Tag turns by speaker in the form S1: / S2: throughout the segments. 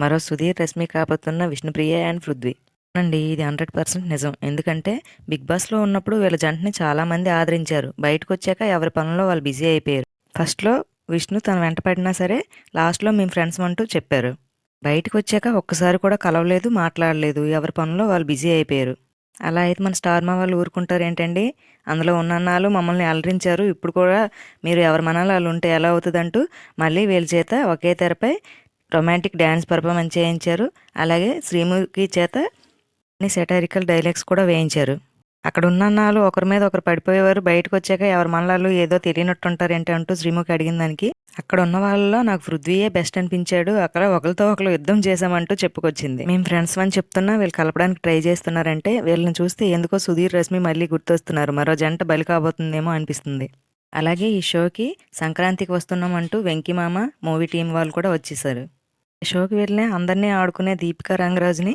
S1: మరో సుధీర్ రష్మి కాబోతున్న విష్ణుప్రియ అండ్ పృథ్వీ. అండి ఇది హండ్రెడ్ పర్సెంట్ నిజం. ఎందుకంటే బిగ్ బాస్లో ఉన్నప్పుడు వీళ్ళ జంటని చాలామంది ఆదరించారు. బయటకు వచ్చాక ఎవరి పనుల్లో వాళ్ళు బిజీ అయిపోయారు. ఫస్ట్లో విష్ణు తన వెంట పడినా సరే లాస్ట్లో మేము ఫ్రెండ్స్ అంటూ చెప్పారు. బయటకు వచ్చాక ఒక్కసారి కూడా కలవలేదు మాట్లాడలేదు. ఎవరి పనుల్లో వాళ్ళు బిజీ అయిపోయారు. అలా అయితే మన స్టార్ మా వాళ్ళు ఊరుకుంటారు ఏంటండి? అందులో ఉన్నన్నాళ్ళు మమ్మల్ని అలరించారు. ఇప్పుడు కూడా మీరు ఎవరి మనాలు వాళ్ళు ఉంటే ఎలా అవుతుందంటూ మళ్ళీ వీళ్ళ చేత ఒకే తెరపై రొమాంటిక్ డ్యాన్స్ పర్ఫార్మెన్స్ చేయించారు. అలాగే శ్రీముఖి చేత సెటారికల్ డైలాగ్స్ కూడా వేయించారు. అక్కడ ఉన్న నాలు ఒకరి మీద ఒకరు పడిపోయేవారు. బయటకు వచ్చాక ఎవరి మనలాలు ఏదో తెలియనట్టుంటారు ఏంటి అంటూ శ్రీముఖి అడిగిన దానికి అక్కడ ఉన్న వాళ్ళలో నాకు పృథ్వీయే బెస్ట్ అనిపించాడు. అక్కడ ఒకరితో ఒకరు యుద్ధం చేశామంటూ చెప్పుకొచ్చింది. మేము ఫ్రెండ్స్ అని చెప్తున్నా వీళ్ళు కలపడానికి ట్రై చేస్తున్నారంటే వీళ్ళని చూస్తే ఎందుకో సుధీర్ రశ్మి మళ్ళీ గుర్తొస్తున్నారు. మరో జంట బలి కాబోతుందేమో అనిపిస్తుంది. అలాగే ఈ షోకి సంక్రాంతికి వస్తున్నామంటూ వెంకీమామ మూవీ టీం వాళ్ళు కూడా వచ్చేసారు. షోకి వెళ్ళిన అందరినీ ఆడుకునే దీపికా రంగరాజుని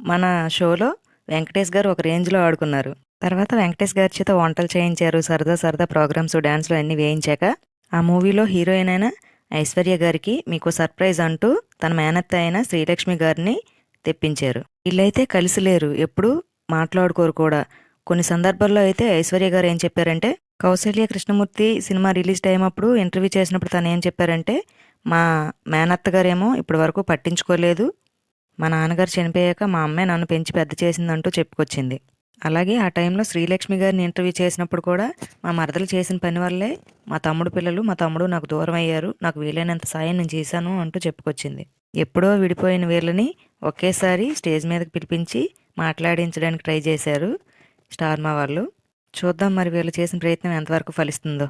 S1: మన షోలో వెంకటేష్ గారు ఒక రేంజ్లో ఆడుకున్నారు. తర్వాత వెంకటేష్ గారి చేత వంటలు చేయించారు. సరదా సరదా ప్రోగ్రామ్స్ డ్యాన్స్లు అన్నీ వేయించాక ఆ మూవీలో హీరోయిన్ అయిన ఐశ్వర్య గారికి మీకు సర్ప్రైజ్ అంటూ తన మేనత్త అయిన శ్రీలక్ష్మి గారిని తెప్పించారు. వీళ్ళైతే కలిసి లేరు. ఎప్పుడు మాట్లాడుకోరు కూడా. కొన్ని సందర్భాల్లో అయితే ఐశ్వర్య గారు ఏం చెప్పారంటే Kousalya Krishnamurthy cinema release time అప్పుడు ఇంటర్వ్యూ చేసినప్పుడు తను ఏం చెప్పారంటే మా మేనత్త గారేమో ఇప్పటి వరకు పట్టించుకోలేదు. మా నాన్నగారు చనిపోయాక మా అమ్మే నన్ను పెంచి పెద్ద చేసిందంటూ చెప్పుకొచ్చింది. అలాగే ఆ టైంలో శ్రీలక్ష్మి గారిని ఇంటర్వ్యూ చేసినప్పుడు కూడా మా మరదలు చేసిన పని వల్లే మా తమ్ముడు పిల్లలు మా తమ్ముడు నాకు దూరం అయ్యారు నాకు వీలైనంత సాయం నేను చేశాను అంటూ చెప్పుకొచ్చింది. ఎప్పుడో విడిపోయిన వీళ్ళని ఒకేసారి స్టేజ్ మీదకి పిలిపించి మాట్లాడించడానికి ట్రై చేశారు స్టార్ మా వాళ్ళు. చూద్దాం మరి వీళ్ళు చేసిన ప్రయత్నం ఎంతవరకు ఫలిస్తుందో.